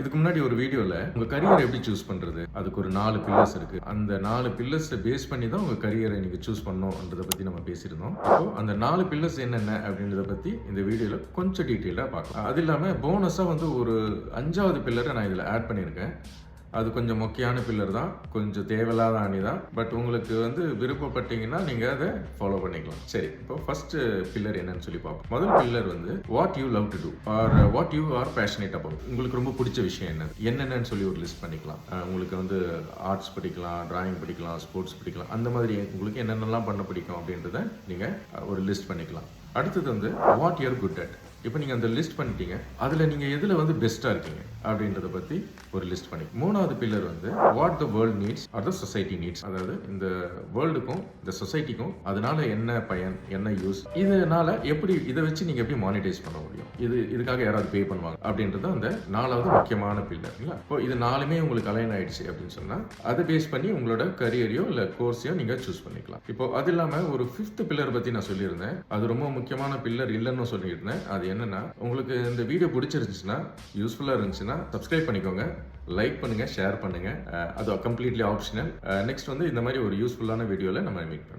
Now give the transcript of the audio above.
இதுக்கு முன்னாடி ஒரு வீடியோவில் உங்கள் கரியர் எப்படி சூஸ் பண்ணுறது அதுக்கு ஒரு நாலு பில்லர்ஸ் இருக்குது அந்த நாலு பில்லர்ஸை பேஸ் பண்ணி தான் உங்கள் கரியரை நீங்கள் சூஸ் பண்ணோன்றதை பற்றி நம்ம பேசியிருந்தோம். ஸோ அந்த நாலு பில்லர்ஸ் என்னென்ன அப்படின்றத பற்றி இந்த வீடியோவில் கொஞ்சம் டீட்டெயிலாக பார்க்கலாம். அது இல்லாமல் போனஸாக வந்து ஒரு அஞ்சாவது பில்லரை நான் இதில் ஆட் பண்ணியிருக்கேன். அது கொஞ்சம் முக்கியமான பில்லர் தான் கொஞ்சம் தேவையில்லாத அணி தான். பட் உங்களுக்கு வந்து விருப்பப்பட்டீங்கன்னா நீங்கள் அதை ஃபாலோ பண்ணிக்கலாம். சரி இப்போ ஃபர்ஸ்ட் பில்லர் என்னன்னு சொல்லி பார்ப்போம். முதல் பில்லர் வந்து what you love to do or what you are passionate about உங்களுக்கு ரொம்ப பிடிச்ச விஷயம் என்ன என்னென்னு சொல்லி ஒரு லிஸ்ட் பண்ணிக்கலாம். உங்களுக்கு வந்து ஆர்ட்ஸ் படிக்கலாம் டிராயிங் படிக்கலாம் ஸ்போர்ட்ஸ் படிக்கலாம். அந்த மாதிரி உங்களுக்கு என்னென்னலாம் பண்ண பிடிக்கும் அப்படின்றத நீங்கள் ஒரு லிஸ்ட் பண்ணிக்கலாம். அடுத்தது வந்து வாட் யூர் குட் அட் இப்போ நீங்கள் அந்த லிஸ்ட் பண்ணிட்டீங்க. அதில் நீங்கள் எதில் வந்து பெஸ்ட்டாக இருக்கீங்க அப்படின்றத பற்றி ஒரு லிஸ்ட் பண்ணி. மூணாவது பில்லர் வந்து what the world needs or the society needs அதாவது இந்த வேர்ல்டுக்கும் இந்த சொசைட்டிக்கும் அதனால என்ன பயன் என்ன யூஸ் இதனால எப்படி இதை வச்சு நீங்கள் எப்படி மானிட்டைஸ் பண்ண முடியும்? இது இதுக்காக யாராவது பே பண்ணுவாங்க அப்படின்றது அந்த நாலாவது முக்கியமான பில்லர் இல்லைங்களா? இப்போ இது நாலுமே உங்களுக்கு அலைன் ஆயிடுச்சு அப்படின்னு சொன்னால் அதை பேஸ் பண்ணி உங்களோட கரியரையோ இல்லை கோர்ஸையோ நீங்கள் சூஸ் பண்ணிக்கலாம். இப்போ அது இல்லாமல் ஒரு ஃபிஃப்த் பில்லர் பற்றி நான் சொல்லியிருந்தேன். அது ரொம்ப முக்கியமான பில்லர் இல்லைன்னு சொல்லியிருந்தேன். அது என்னன்னா உங்களுக்கு இந்த வீடியோ பிடிச்சிருந்துச்சுன்னா யூஸ்ஃபுல்லாக இருந்துச்சுன்னா சப்ஸ்கிரைப் பண்ணிக்கோங்க. லைக் பண்ணுங்க ஷேர் பண்ணுங்க. அது கம்ப்ளீட்லி ஆப்ஷனல் நெக்ஸ்ட் வந்து இந்த மாதிரி ஒரு யூஸ்ஃபுல்லான வீடியோவில் நம்ம மீட் பண்ணலாம்.